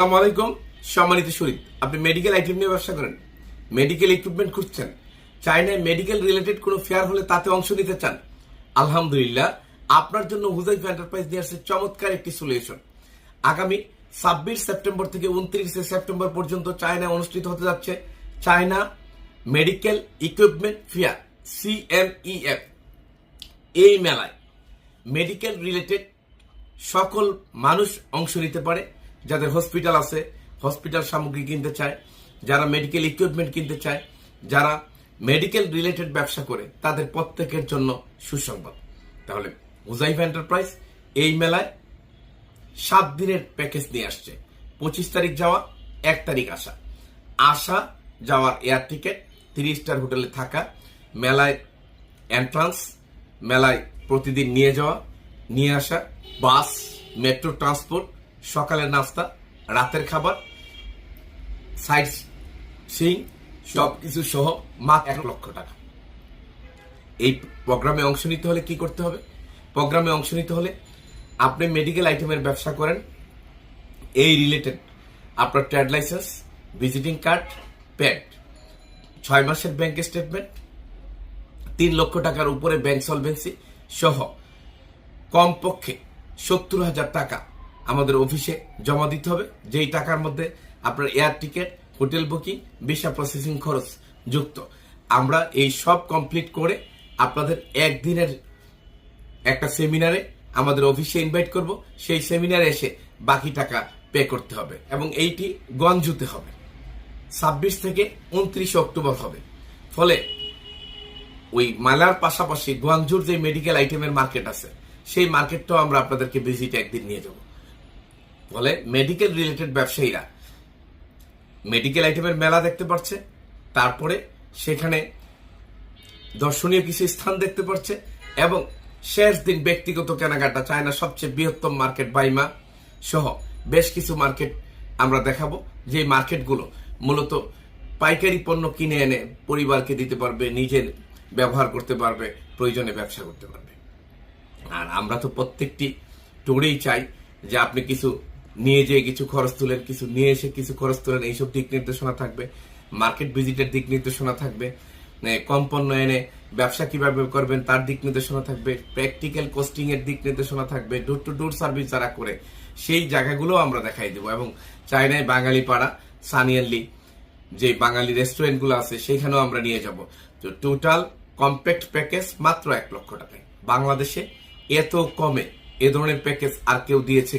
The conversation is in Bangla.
আসসালামু আলাইকুম, সম্মানিত শরীর আপনি মেডিকেল আইটেম নিয়ে ব্যবসা করেন মেডিকেল ইকুইপমেন্ট খুঁজছেন, চায়নায় মেডিকেল রিলেটেড কোনো ফেয়ার হলে তাতে অংশ নিতে চান, আলহামদুলিল্লাহ, আপনার জন্য হুজাইফ এন্টারপ্রাইজ নিয়ে আসছে চমৎকার একটি সলিউশন আগামী ছাব্বিশ সেপ্টেম্বর থেকে উনত্রিশে সেপ্টেম্বর পর্যন্ত চায়নায় অনুষ্ঠিত হতে যাচ্ছে China medical equipment fair CMEF এই মেলায় মেডিকেল রিলেটেড সকল মানুষ অংশ নিতে পারে যাদের হসপিটাল আছে হসপিটাল সামগ্রী কিনতে চায়, যারা মেডিকেল ইকুইপমেন্ট কিনতে চায়, যারা মেডিকেল রিলেটেড ব্যবসা করে, তাদের প্রত্যেকের জন্য সুসংবাদ। তাহলে হুজাইফ এন্টারপ্রাইজ এই মেলায় সাত দিনের প্যাকেজ নিয়ে আসছে। পঁচিশ তারিখ যাওয়া, এক তারিখ আসা। আসা, যাওয়ার এয়ার টিকেট থ্রি স্টার হোটেলে থাকা, মেলায় এন্ট্রান্স মেলায় প্রতিদিন নিয়ে যাওয়া, নিয়ে আসা বাস মেট্রো ট্রান্সপোর্ট সকালের নাস্তা, রাতের খাবার সাইড সিং সব কিছু সহ মাত্র এক লক্ষ টাকা। এই প্রোগ্রামে অংশ নিতে হলে কি করতে হবে? প্রোগ্রামে অংশ নিতে হলে আপনি মেডিকেল আইটেমের ব্যবসা করেন। এই রিলেটেড আপনার trade licence visiting card pad ছয় মাসের ব্যাংক স্টেটমেন্ট তিন লক্ষ টাকার উপরে ব্যাংক সলভেন্সি সহ কমপক্ষে সত্তর হাজার টাকা আমাদের অফিসে জমা দিতে হবে। যেই টাকার মধ্যে আপনার air ticket hotel booking visa processing খরচ যুক্ত। আমরা এই সব কমপ্লিট করে আপনাদের একদিনের একটা সেমিনারে আমাদের অফিসে ইনভাইট করব। সেই সেমিনারে এসে বাকি টাকা পে করতে হবে এবং এইটি গঞ্জুতে হবে। ছাব্বিশ থেকে উনত্রিশ অক্টোবর হবে। ফলে ওই মালার পাশাপাশি গুয়াংজুর যে মেডিকেল আইটেমের মার্কেট আছে, সেই মার্কেটটাও আমরা আপনাদেরকে ভিজিট একদিন নিয়ে যাব। ফলে মেডিকেল রিলেটেড ব্যবসায়ীরা। মেডিকেল আইটেমের মেলা দেখতে পাচ্ছে তারপরে সেখানে দর্শনীয় কিছু স্থান দেখতে পাচ্ছে এবং শেষ দিন ব্যক্তিগত কেনাকাটা, চায়না সবচেয়ে বৃহত্তম মার্কেট বাইমা সহ বেশ কিছু মার্কেট আমরা দেখাবো। যে মার্কেটগুলো মূলত পাইকারি পণ্য কিনে এনে পরিবারকে দিতে পারবে, নিজের ব্যবহার করতে পারবে, প্রয়োজনে ব্যবসা করতে পারবে। আর আমরা তো প্রত্যেকটি টুরেই চাই যে আপনি কিছু নিয়ে যেয়ে কিছু খরচ তুলেন, কিছু নিয়ে এসে কিছু খরচ তুলেন, এইসব দিক নির্দেশনা থাকবে। মার্কেট ভিজিটের দিক নির্দেশনা থাকবে। কম পণ্য এনে ব্যবসা কীভাবে করবেন তার দিক নির্দেশনা থাকবে। প্র্যাকটিক্যাল কোস্টিং এর দিক নির্দেশনা থাকবে। ডোর টু ডোর সার্ভিস যারা করে, সেই জায়গাগুলো আমরা দেখাই দেবো। এবং চায়নায় বাঙালি পাড়া সানিয়ালি যে বাঙালি রেস্টুরেন্টগুলো আছে, সেইখানেও আমরা নিয়ে যাব। তো টোটাল কম্প্যাক্ট প্যাকেজ মাত্র এক লক্ষ টাকায়। বাংলাদেশে এত কমে এ ধরনের প্যাকেজ আর কেউ দিয়েছে